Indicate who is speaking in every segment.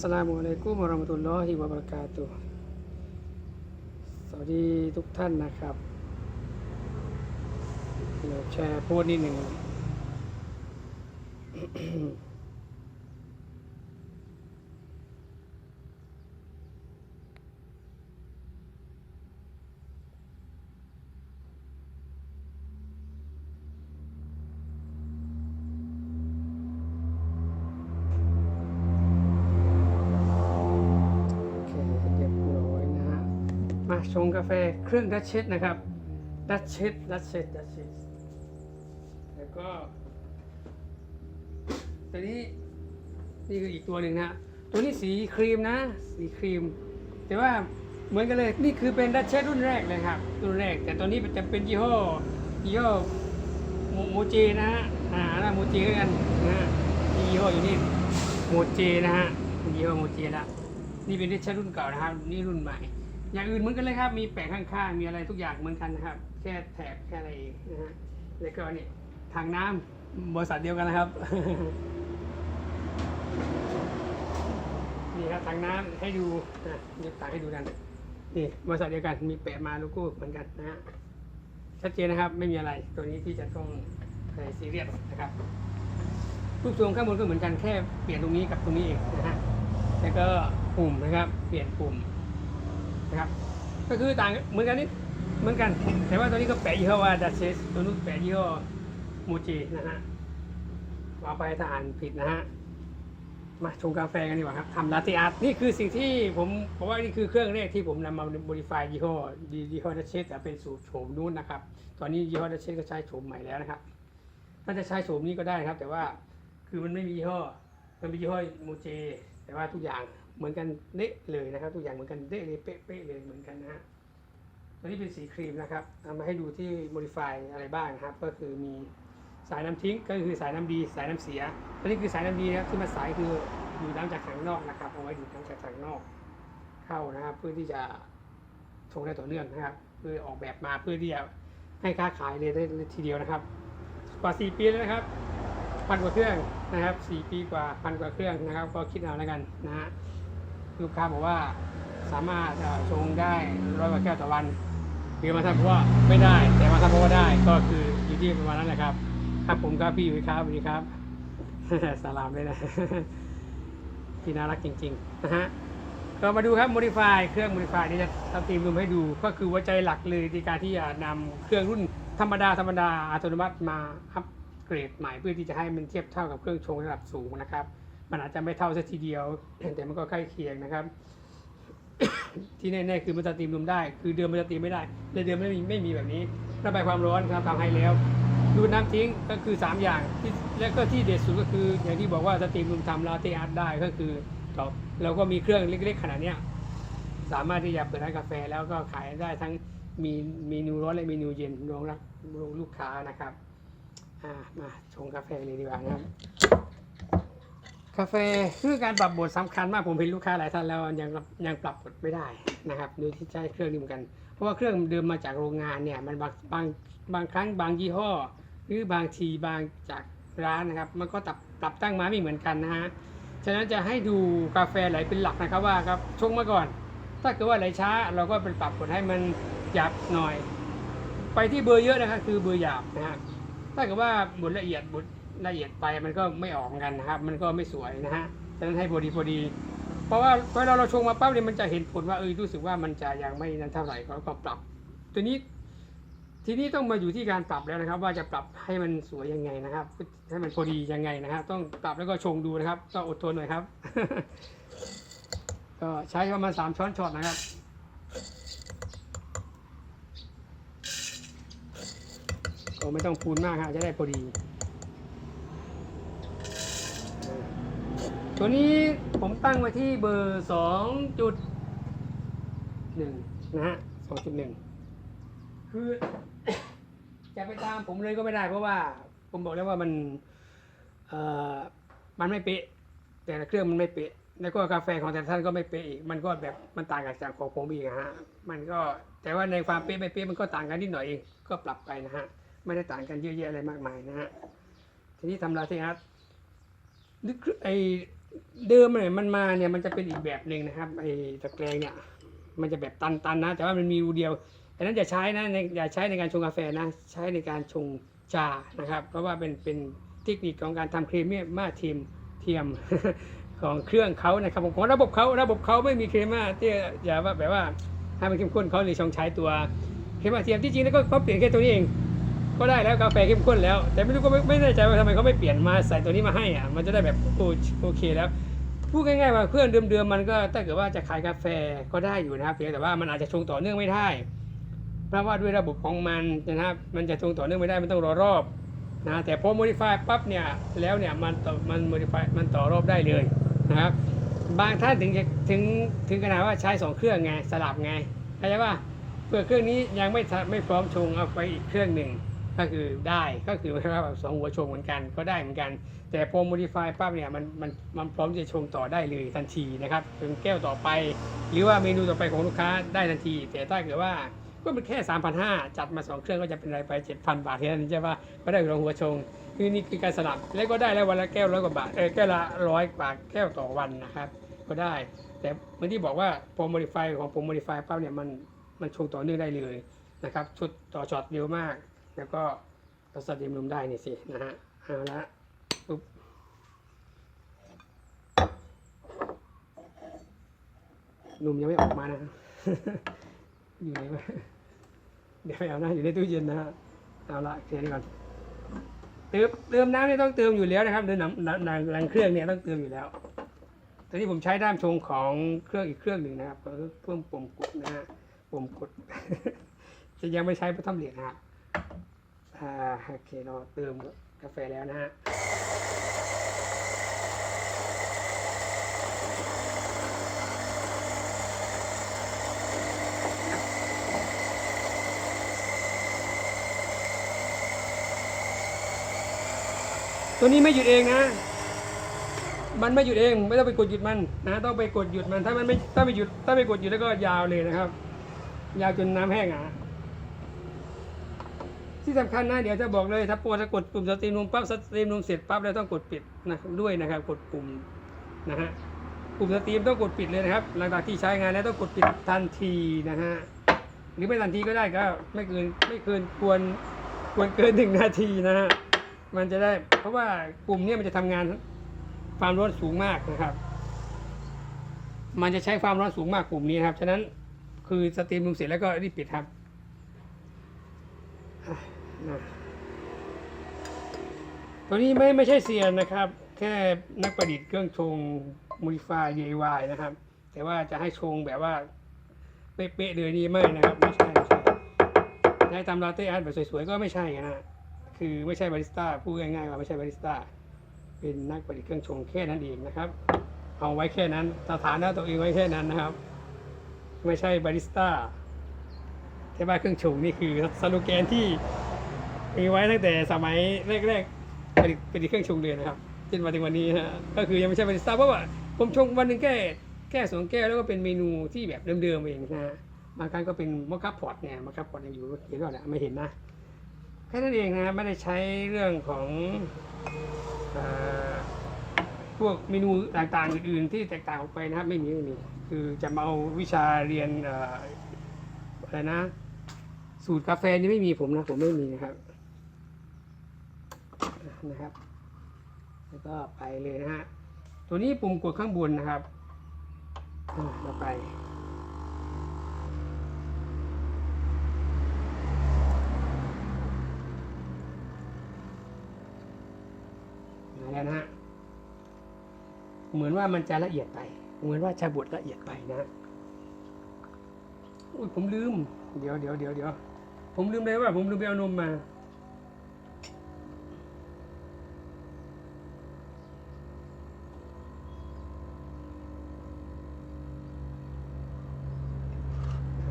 Speaker 1: สลามุอะลัยกุมวะเราะมะตุลลอฮิวะบะเราะกาตุสวัสดีทุกท่านนะครับเดี๋ยวแชร์โพสต์นิดหนึ่ง ชงกาแฟเครื่องดัชเชสนะครับดัชเชสดัชเชสดัชเชสแล้วก็ตัวนี้นี่คืออีกตัวหนึ่งนะตัวนี้สีครีมนะ สีครีม แต่ว่าเหมือนกันเลยนี่คือเป็นดัชเชสรุ่นแรกเลยครับรุ่นแรก แต่ตัวนี้จะเป็นยี่ห้อยี่ห้อโมโมเจนะฮะอ่าแล้วโมเจกันนะฮะยี่ห้ออยู่นี่โมเจนะฮะยี่ห้อโมเจละนี่เป็นดิชเชสรุ่นเก่านะครับนี่รุ่นใหม่ อย่างอื่นเหมือนกันเลยครับ มีแปะข้างๆ มีอะไรทุกอย่างเหมือนกันนะครับ แค่แถบแค่อะไรนะฮะ แล้วก็นี่ทางน้ำบริษัทเดียวกันนะครับ นี่ครับทางน้ำให้ดูนะยกตาให้ดูกัน นี่บริษัทเดียวกัน มีแปะมาโลโก้เหมือนกันนะฮะ ชัดเจนนะครับ ไม่มีอะไร ตัวนี้ที่จะต้องอะไรซีเรียสนะครับรูปทรงข้างบนก็เหมือนกันแค่เปลี่ยนตรงนี้กับตรงนี้เองนะฮะ แล้วก็ปุ่มนะครับ เปลี่ยนปุ่ม นะครับ ก็คือต่างเหมือนกันนี่เหมือนกัน แต่ว่าตัวนี้ก็แปะยี่ห้อว่าดัชเชสตัวนู้นแปะยี่ห้อมูจินะฮะเอาไปถ้าอ่านผิดนะฮะมาชงกาแฟกันดีกว่าครับทำลาเต้อาร์ตนี่คือสิ่งที่ผมบอกว่านี่คือเครื่องแรกที่ผมนำมาบริไฟยี่ห้อยี่ห้อดัชเชสแต่เป็นสูตรโฉมนู้นนะครับ ตอนนี้ยี่ห้อดัชเชสก็ใช้โฉมใหม่แล้วนะครับ ถ้าจะใช้โฉมนี้ก็ได้นะครับ แต่ว่าคือมันไม่มียี่ห้อมันเป็นยี่ห้อโมเจ แต่ว่าทุกอย่าง เหมือนกันเละเลยนะครับทุกอย่างเหมือนกันเละเลยเป๊ะเลยเหมือนกันนะฮะตัวนี้เป็นสีครีมนะครับเอามาให้ดูที่ modify อะไรบ้างนะครับ ก็คือมีสายน้ำทิ้งก็คือสายน้ำดีสายน้ำเสียตัวนี้คือสายน้ำดีนะครับที่มาสายคือดูดน้ำจากถังนอกนะครับเอาไว้ดูดน้ำจากถังนอกเข้านะครับ เพื่อที่จะชงได้ต่อเนื่องนะครับเพื่อออกแบบมาเพื่อที่จะให้ค้าขายเลยได้ทีเดียวนะครับ กว่า 4 ปีแล้วนะครับพันกว่าเครื่องนะครับสี่ปีกว่าพันกว่าเครื่องนะครับ ก็คิดเอาแล้วกันนะฮะ ลูกค้าบอกว่าสามารถชงได้ร้อยกว่าแก้วต่อวันหรือมาทำเพราะว่าไม่ได้ แต่มาทำเพราะว่าได้ก็คืออยู่ที่ประมาณนั้นแหละครับครับผมครับพี่อยู่ครับสวัสดีครับสลามเลยนะที่น่ารักจริงๆนะฮะก็มาดูครับ modify เครื่อง modify นี่จะทำทีมรูมให้ดูก็คือหัวใจหลักเลยในการที่จะนำเครื่องรุ่นธรรมดาธรรมดาอัตโนมัติมาอัพเกรดใหม่เพื่อที่จะให้มันเทียบเท่ากับเครื่องชงระดับสูงนะครับ มันอาจจะไม่เท่าสักทีเดียว แต่มันก็ใกล้เคียงนะครับ ที่แน่ๆคือมันจะตีมลมได้ คือเดิมมันจะตีไม่ได้ในเดิมไม่มีไม่มีแบบนี้ระบายความร้อนครับทำให้แล้วดูน้ำทิ้งก็คือ 3 อย่างที่แล้วก็ที่เด็ดสุดก็คือ อย่างที่บอกว่าสตรีมลมทำลาเต้อาร์ตได้ก็คือเราเราก็มีเครื่องเล็กๆขนาดเนี้ยสามารถที่จะเปิดร้านกาแฟแล้วก็ขายได้ทั้งมีเมนูร้อนและเมนูเย็นรองรับรองลูกค้านะครับ อ่ามาชงกาแฟเลยดีกว่านะครับ กาแฟคือการปรับบทสำคัญมากผมเห็นลูกค้าหลายท่านแล้วยังยังปรับบทไม่ได้นะครับโดยที่ใช้เครื่องนี้เหมือนกัน เพราะว่าเครื่องเดิมมาจากโรงงานเนี่ยมันบางบางบางครั้งบางยี่ห้อ หรือบางทีบางจากร้านนะครับ มันก็ปรับปรับตั้งมาไม่เหมือนกันนะฮะฉะนั้นจะให้ดูกาแฟไหลเป็นหลักนะครับว่าครับชงมาก่อน ถ้าเกิดว่าไหลช้า เราก็เป็นปรับบทให้มันหยาบหน่อย ไปที่เบอร์เยอะนะครับคือเบอร์หยาบนะฮะถ้าเกิดว่าบทละเอียดบท ละเอียดไปมันก็ไม่ออกกันนะครับ มันก็ไม่สวยนะฮะฉะนั้นให้พอดีพอดี เพราะว่าเวลาเราชงมาปั๊บเนี่ยมันจะเห็นผลว่าเออรู้สึกว่ามันจะยังไม่นั้นเท่าไหร่ก็ก็ปรับ ตัวนี้ ทีนี้ต้องมาอยู่ที่การปรับแล้วนะครับ ว่าจะปรับให้มันสวยยังไงนะครับ ให้มันพอดียังไงนะครับ ต้องปรับแล้วก็ชงดูนะครับต้องอดทนหน่อยครับ ก็ใช้ประมาณสามช้อนช็อตนะครับก็ไม่ต้องพูนมากครับจะได้พอดี ตัวนี้ผมตั้งไว้ที่เบอร์สองจุดหนึ่งนะฮะสองจุดหนึ่งคือจะไปตามผมเลยก็ไม่ได้ เพราะว่าผมบอกแล้วว่ามันเอ่อมันไม่เป๊ะแต่ละเครื่องมันไม่เป๊ะแล้วก็กาแฟของแต่ท่านก็ไม่เป๊ะอีกมันก็แบบมันต่างกันจากของผมอีกอะฮะมันก็แต่ว่าในความเป๊ะไม่เป๊ะมันก็ต่างกันนิดหน่อยเองก็ปรับไปนะฮะไม่ได้ต่างกันเยอะแยะอะไรมากมายนะฮะทีนี้ทำลาเทอาร์ตนึกไอ เดิมเนี่ยมันมาเนี่ยมันจะเป็นอีกแบบหนึ่งนะครับไอ้ตะแกรงเนี่ยมันจะแบบตันๆนะ แต่ว่ามันมีรูเดียวอันนั้นอย่าใช้นะในอย่าใช้ในการชงกาแฟนะใช้ในการชงชานะครับ เพราะว่าเป็นเป็นเทคนิคของการทำครีมเนี่ยมาเทียมเทียมของเครื่องเขานะครับผมของระบบเขาระบบเขาไม่มีเคมาที่อย่าว่าแบบว่าให้มันเข้มข้นเขาเลยชงใช้ตัวเคมาเทียมที่จริงแล้วก็เขาเปลี่ยนแค่ตัวนี้เอง ก็ได้แล้วกาแฟเข้มข้นแล้ว แต่ไม่รู้ก็ไม่ไม่แน่ใจว่าทำไมเขาไม่เปลี่ยนมาใส่ตัวนี้มาให้อะมันจะได้แบบโอโอเคแล้วพูดง่ายๆว่าเครื่องเดิมๆมันก็ถ้าเกิดว่าจะขายกาแฟก็ได้อยู่นะครับเพียงแต่ว่ามันอาจจะชงต่อเนื่องไม่ได้เพราะว่าด้วยระบบของมันนะครับมันจะชงต่อเนื่องไม่ได้มันต้องรอรอบนะแต่พอ modify ปั๊บเนี่ยแล้วเนี่ยมันต่อมัน modify มันต่อรอบได้เลยนะครับบางท่านถึงจะถึงถึงขนาดว่าใช้สองเครื่องไงสลับไงเข้าใจป่ะเพื่อเครื่องนี้ยังไม่ไม่พร้อมชงเอาไปอีกเครื่องหนึ่ง ก็คือได้ก็คือว่าแบบสองหัวชงเหมือนกันก็ได้เหมือนกัน แต่พอ modify ปั๊บเนี่ยมันมันมันพร้อมจะชงต่อได้เลยทันทีนะครับเป็นแก้วต่อไป หรือว่าเมนูต่อไปของลูกค้าได้ทันที แต่ถ้าเกิดว่าก็เป็นแค่3,500จัดมา 2 เครื่องก็จะเป็นรายไป 7,000 บาทแค่นั้นใช่ปะก็ได้รองหัวชงคือนี่คือการสลับแล้วก็ได้แล้ววันละแก้วร้อยกว่าบาทเออแก้วละร้อยบาทแก้วต่อวันนะครับก็ได้ แต่เมื่อที่บอกว่าพอ modify ของผม modify ปั๊บเนี่ยมันมันชงต่อเนื่องได้เลยนะครับชุดต่อช็อตเร็วมาก แล้วก็เราสตรีมลมได้นี่สินะฮะเอาละปุ๊บนุ่มยังไม่ออกมานะอยู่ไหนวะเดี๋ยวไปเอานะอยู่ในตู้เย็นนะฮะเอาละเคลียร์นี่ก่อนเติมเติมน้ำนี่ต้องเติมอยู่แล้วนะครับเดินหนังหนังหนังหลังเครื่องเนี่ยต้องเติมอยู่แล้วตอนนี้ผมใช้ด้ามชงของเครื่องอีกเครื่องหนึ่งนะครับเพิ่มปุ่มกดนะฮะปุ่มกดจะยังไม่ใช้พัทมเหรียญนะครับ อ่าโอเคเราเติมกาแฟแล้วนะฮะตัวนี้ไม่หยุดเองนะ มันไม่หยุดเอง ไม่ต้องไปกดหยุดมันนะ ต้องไปกดหยุดมัน ถ้ามันไม่ ถ้าไม่หยุด ถ้าไปกดหยุดแล้วก็ยาวเลยนะครับ ยาวจนน้ำแห้งอะ ที่สำคัญนะเดี๋ยวจะบอกเลยถ้าปวดถ้ากดปุ่มสตรีมลมปั๊บสตรีมลมเสร็จปั๊บแล้วต้องกดปิดนะด้วยนะครับกดปุ่มนะฮะปุ่มสตรีมต้องกดปิดเลยนะครับ หลังจากที่ใช้งานแล้วต้องกดปิดทันทีนะฮะหรือไม่ทันทีก็ได้ก็ไม่เกินไม่เกินควรควรเกินหนึ่งนาทีนะฮะมันจะได้เพราะว่ากลุ่มเนี้มันจะทำงานความร้อนสูงมากนะครับ มันจะใช้ความร้อนสูงมากกลุ่มนี้ครับฉะนั้นคือสตรีมลงเสร็จแล้วก็รีบปิดครับ นะตัวนี้ไม่ไม่ใช่เซียนนะครับ แค่นักประดิษฐ์เครื่องชง modify DIY นะครับ แต่ว่าจะให้ชงแบบว่า เป๊ะๆเลยนี่ไม่นะครับ ไม่ใช่ไม่ใช่ได้ตามลาเต้อาร์ตแบบสวยๆ ก็ไม่ใช่นะคือไม่ใช่บาริสต้าพูดง่ายๆว่าไม่ใช่บาริสต้าเป็นนักประดิษฐ์เครื่องชงแค่นั้นเองนะครับเอาไว้แค่นั้นสถานะตัวเองไว้แค่นั้นนะครับ ไม่ใช่บาริสต้าแค่ว่าเครื่องชงนี่คือสโลแกนที่ มีไว้ตั้งแต่สมัยแรกๆผลิตผลิตเครื่องชงเลยนะครับจนมาถึงวันนี้นะก็คือยังไม่ใช่บาริสต้าเพราะว่าผมชงวันหนึ่งแค่แค่สองแก้วแล้วก็เป็นเมนูที่แบบเดิมๆเองนะบางครั้งก็เป็นมอคคัพพอร์ตเนี่ยมอคคัพพอตยังอยู่เห็นว่าเนี่ยไม่เห็นนะแค่นั้นเองนะไม่ได้ใช้เรื่องของอพวกเมนูต่างๆอื่นๆที่แตกต่างออกไปนะครับไม่มีไม่มีคือจะมาเอาวิชาเรียนเอ่ออะไรนะ สูตรกาแฟนี่ไม่มีผมนะผมไม่มีนะครับ นะครับ แล้วก็ไปเลยนะฮะ ตัวนี้ปุ่มกดข้างบนนะครับอ่าเราไปมาแล้วนะฮะ เหมือนว่ามันจะละเอียดไป เหมือนว่าจะบดละเอียดไปนะฮะอุ้ยผมลืม เดี๋ยวเดี๋ยวเดี๋ยวเดี๋ยวผมลืมเลยว่าผมลืมไปเอานมมา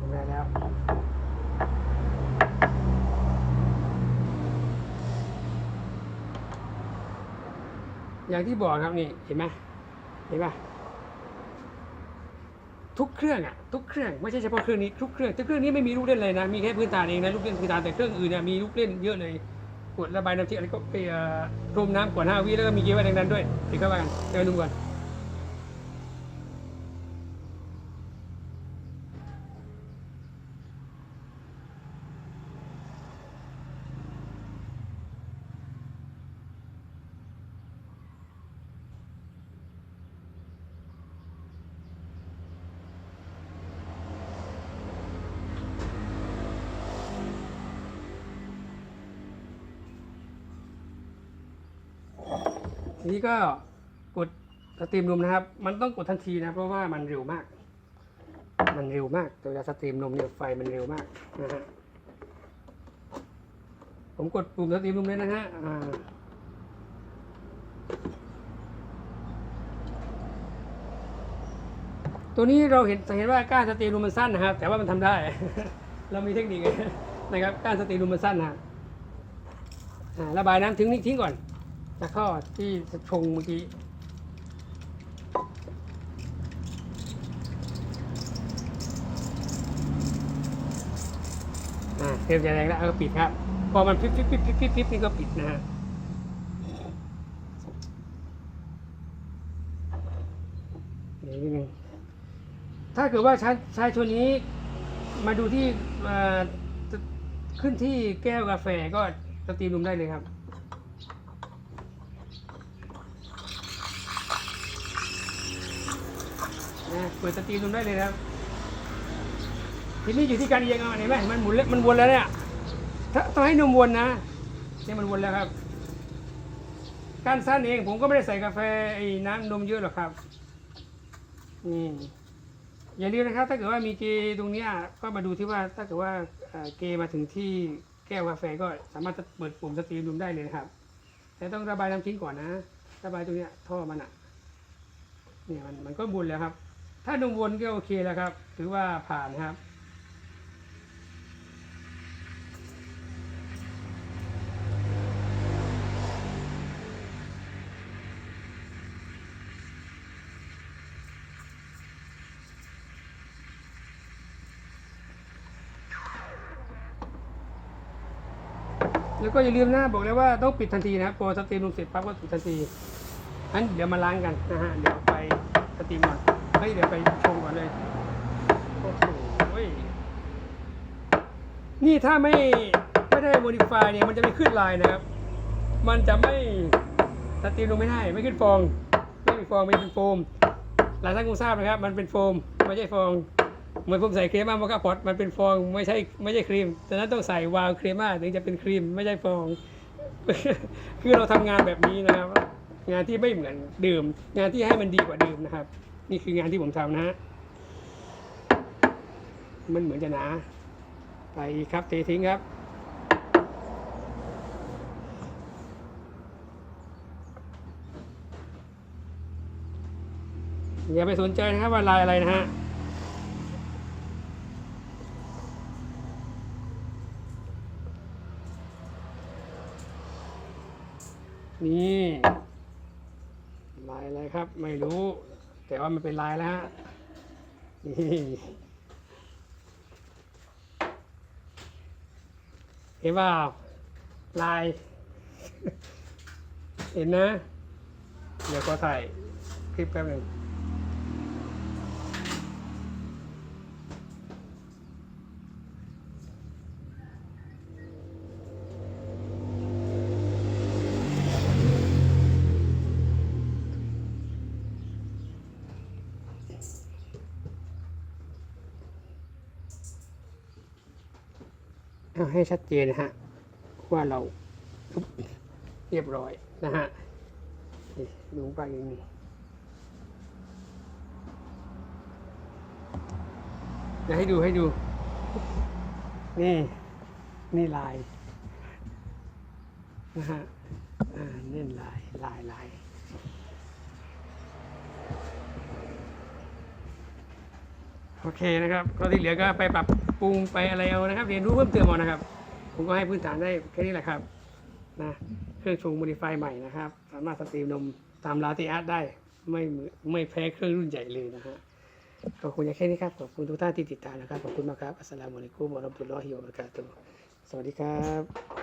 Speaker 1: ผมได้แล้ว อย่างที่บอกครับนี่เห็นไหมเห็นปะทุกเครื่องอะทุกเครื่องไม่ใช่เฉพาะเครื่องนี้ทุกเครื่องทุกเครื่องนี้ไม่มีลูกเล่นเลยนะมีแค่พื้นฐานเองนะลูกเล่นพื้นฐานแต่เครื่องอื่นเนี่ยมีลูกเล่นเยอะเลยกดระบายน้ำทิ้งอะไรก็ไปเอ่อพรมน้ำก่อนห้าวิแล้วก็มีเกียร์ไว้ดังนั้นด้วยเดี๋ยวเข้าไปกันเดี๋ยวนุ่มก่อน นี้ก็กดสตรีมนมนะครับ มันต้องกดทันทีนะ เพราะว่ามันเร็วมาก มันเร็วมากตัวสตรีมนมเนี่ยไฟมันเร็วมากนะฮะผมกดปุ่มสตรีมนมเลยนะฮะตัวนี้เราเห็นสังเกตว่าก้านสตรีมนมมันสั้นนะครับ แต่ว่ามันทำได้ เรามีเทคนิคนะครับก้านสตรีมนมมันสั้นนะฮะระบายน้ำทิ้งนี่ทิ้งก่อน จากข้อที่จะชงเมื่อกี้อ่าเริ่มจะแรงแล้วเอาก็ปิดครับ พอมันพลิบพลิบพลิบพลิบพลิบพลิบนี่ก็ปิดนะฮะเดี๋ยวนิดนึงถ้าเกิดว่าใช้ใช้ตัวนี้มาดูที่เอ่อจะขึ้นที่แก้วกาแฟก็สตรีมลมได้เลยครับ นะ เปิดสตรีมลมได้เลยนะครับ ทีนี้อยู่ที่การเอียงเอาเห็นไหมมันหมุนแล้วมันวนแล้วเนี่ยถ้าต้องให้นมวนนะเนี่ยมันวนแล้วครับ การสั้นเองผมก็ไม่ได้ใส่กาแฟไอ้น้ำนมเยอะหรอกครับนี่อย่าลืมนะครับ ถ้าเกิดว่ามีเกตรงเนี้ยก็มาดูที่ว่าถ้าเกิดว่าเกมาถึงที่แก้วกาแฟก็สามารถจะเปิดปุ่มสตรีมนมได้เลยนะครับ แต่ต้องระบายน้ำทิ้งก่อนนะ ระบายตรงเนี้ยท่อมันอะเนี่ยมันมันก็วนแล้วครับ ถ้านมวนก็โอเคแล้วครับ ถือว่าผ่านครับ แล้วก็อย่าลืมนะบอกเลยว่าต้องปิดทันทีนะครับพอสตรีมลงเสร็จปั๊บก็ปิดทันทีอันเดี๋ยวมาล้างกันนะฮะเดี๋ยวไปสตรีมก่อน เฮ้ยเดี๋ยวไปชงก่อนเลยโอ้โหนี่ถ้าไม่ไม่ได้โมดิฟายเนี่ยมันจะไม่ขึ้นลายนะครับ มันจะไม่สตีมลงไม่ได้ไม่ขึ้นฟอง ไม่มีฟองไม่เป็นโฟม หลายท่านคงทราบนะครับ มันเป็นโฟมไม่ใช่ฟองเหมือนผมใส่ครีมมาโมกาพอตมันเป็นฟองไม่ใช่ไม่ใช่ครีมฉะนั้นต้องใส่วาล์วครีมมาถึงจะเป็นครีมไม่ใช่ฟอง คือเราทำงานแบบนี้นะครับ งานที่ไม่เหมือนเดิมงานที่ให้มันดีกว่าเดิมนะครับ นี่คืองานที่ผมทำนะฮะ มันเหมือนจะหนา ไปครับเททิ้งครับ อย่าไปสนใจนะครับว่าลายอะไรนะฮะนี่ลายอะไรครับ ไม่รู้ แต่ว่ามันเป็นลายแล้วฮะนี่เห็นว่าลาย เห็นนะ เดี๋ยวก็ถ่ายคลิปแป๊บหนึ่ง ให้ชัดเจนนะฮะว่าเราเรียบร้อยนะฮะดูไปอย่างนี้ให้ดูให้ดู นี่ นี่ลายนะฮะเน้นลายลายลาย โอเคนะครับก็ที่เหลือก็ไปปรับปรุงไปอะไรเอานะครับ เรียนรู้เพิ่มเติมเอานะครับ ผมก็ให้พื้นฐานได้แค่นี้แหละครับนะเครื่องชงโมดิฟายใหม่นะครับ สามารถสตรีมนมตามลาติอาร์ตได้ไม่ไม่แพ้เครื่องรุ่นใหญ่เลยนะฮะก็คงจะแค่นี้ครับ ขอบคุณทุกท่านที่ติดตามนะครับ ขอบคุณมากครับ อัสสลามุอะลัยกุมวะเราะห์มะตุลลอฮิวะบะเราะกาตุฮ์สวัสดีครับ